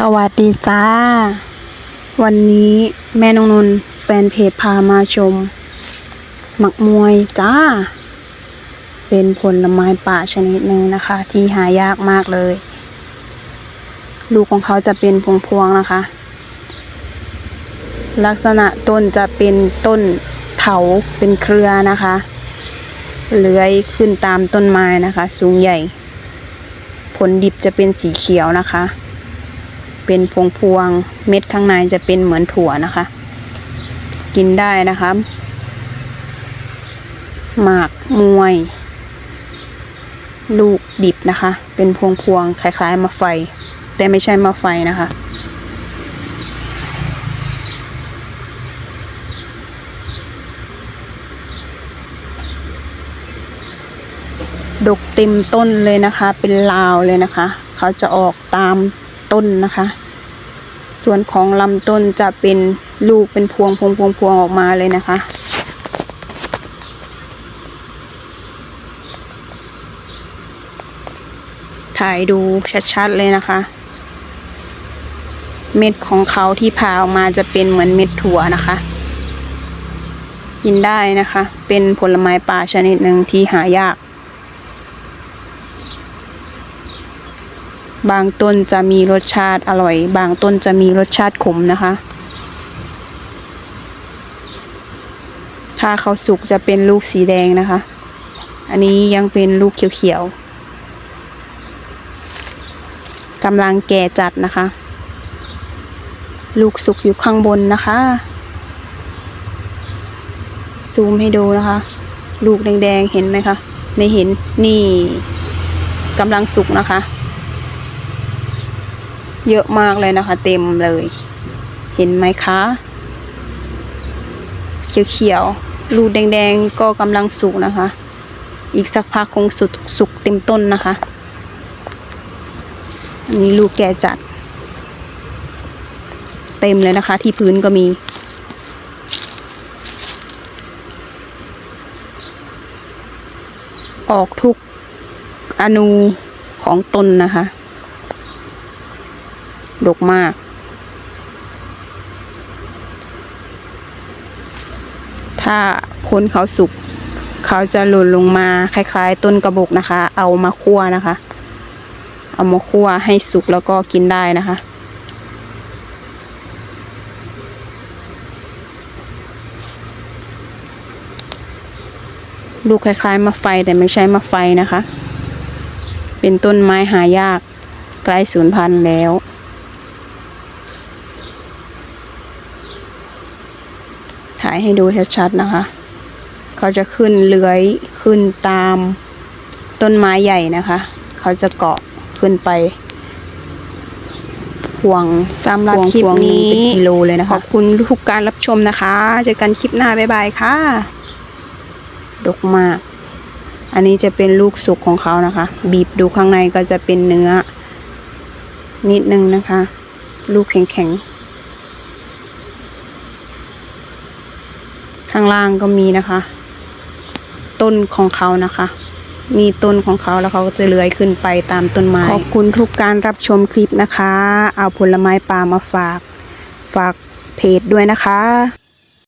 สวัสดีจ้า วันนี้แม่นงนนแฟนเพจพามาชม หมักมวยจ้า เป็นผลไม้ป่าชนิดหนึ่งนะคะ ที่หายากมากเลย ลูกของเขาจะเป็นพวงๆนะคะ ลักษณะต้นจะเป็นต้นเถาเป็นเครือนะคะ เลื้อยขึ้นตามต้นไม้นะคะ สูงใหญ่ ผลดิบจะเป็นสีเขียวนะคะ เป็นพวงพวงเม็ดข้างในจะเป็นเหมือนถั่วนะคะ กินได้นะคะหมากมวย ลูกดิบนะคะ เป็นพวงพวงคล้ายๆมะไฟ แต่ไม่ใช่มะไฟนะคะดกเต็มต้นเลยนะคะ เป็นลาวเลยนะคะ เขาจะออกตามต้นนะคะ ส่วนของลำต้นจะเป็นลูกเป็นพวงพวงพวงพวงออกมาเลยนะคะ ถ่ายดูชัดๆเลยนะคะ เม็ดของเขาที่ผ่าออกมาจะเป็นเหมือนเม็ดถั่วนะคะ กินได้นะคะ เป็นผลไม้ป่าชนิดหนึ่งที่หายาก บางต้นจะมีรสชาติอร่อย บางต้นจะมีรสชาติขมนะคะ ถ้าเขาสุกจะเป็นลูกสีแดงนะคะ อันนี้ยังเป็นลูกเขียวๆกำลังแก่จัดนะคะ ลูกสุกอยู่ข้างบนนะคะ ซูมให้ดูนะคะ ลูกแดงๆเห็นไหมคะ ไม่เห็นนี่กำลังสุกนะคะ เยอะมากเลยนะคะ เต็มเลย เห็นไหมคะ เขียวๆลูกแดงๆ ก็กำลังสุกนะคะ อีกสักพักคงสุกสุกเต็มต้นนะคะ อันนี้ลูกแก่จัด เต็มเลยนะคะ ที่พื้นก็มีออกทุกอนูของตนนะคะ ดกมาก ถ้าพ้นเขาสุก เขาจะหล่นลงมาคล้าย ๆ ต้นกระบอกนะคะ เอามาคั่วนะคะ เอามาคั่วให้สุกแล้วก็กินได้นะคะลูกคล้ายๆมะไฟแต่ไม่ใช่มะไฟนะคะ เป็นต้นไม้หายากใกล้สูญพันธุ์แล้ว ถ่ายให้ดูชัดๆนะคะ เขาจะขึ้นเลื้อยขึ้นตามต้นไม้ใหญ่นะคะ เขาจะเกาะขึ้นไปห่วงสำหรับคลิปนี้เป็นกิโลเลยนะคะขอบคุณทุกการรับชมนะคะเจอกันคลิปหน้าบ๊ายบายค่ะ ดกมาก อันนี้จะเป็นลูกสุกของเขานะคะ บีบดูข้างในก็จะเป็นเนื้อ นิดนึงนะคะ ลูกแข็งๆ ข้างล่างก็มีนะคะ ต้นของเขานะคะนี่ต้นของเขาแล้วเขาก็จะเลื้อยขึ้นไปตามต้นไม้ ขอบคุณทุกการรับชมคลิปนะคะ เอาผลไม้ป่ามาฝาก ฝากเพจด้วยนะคะ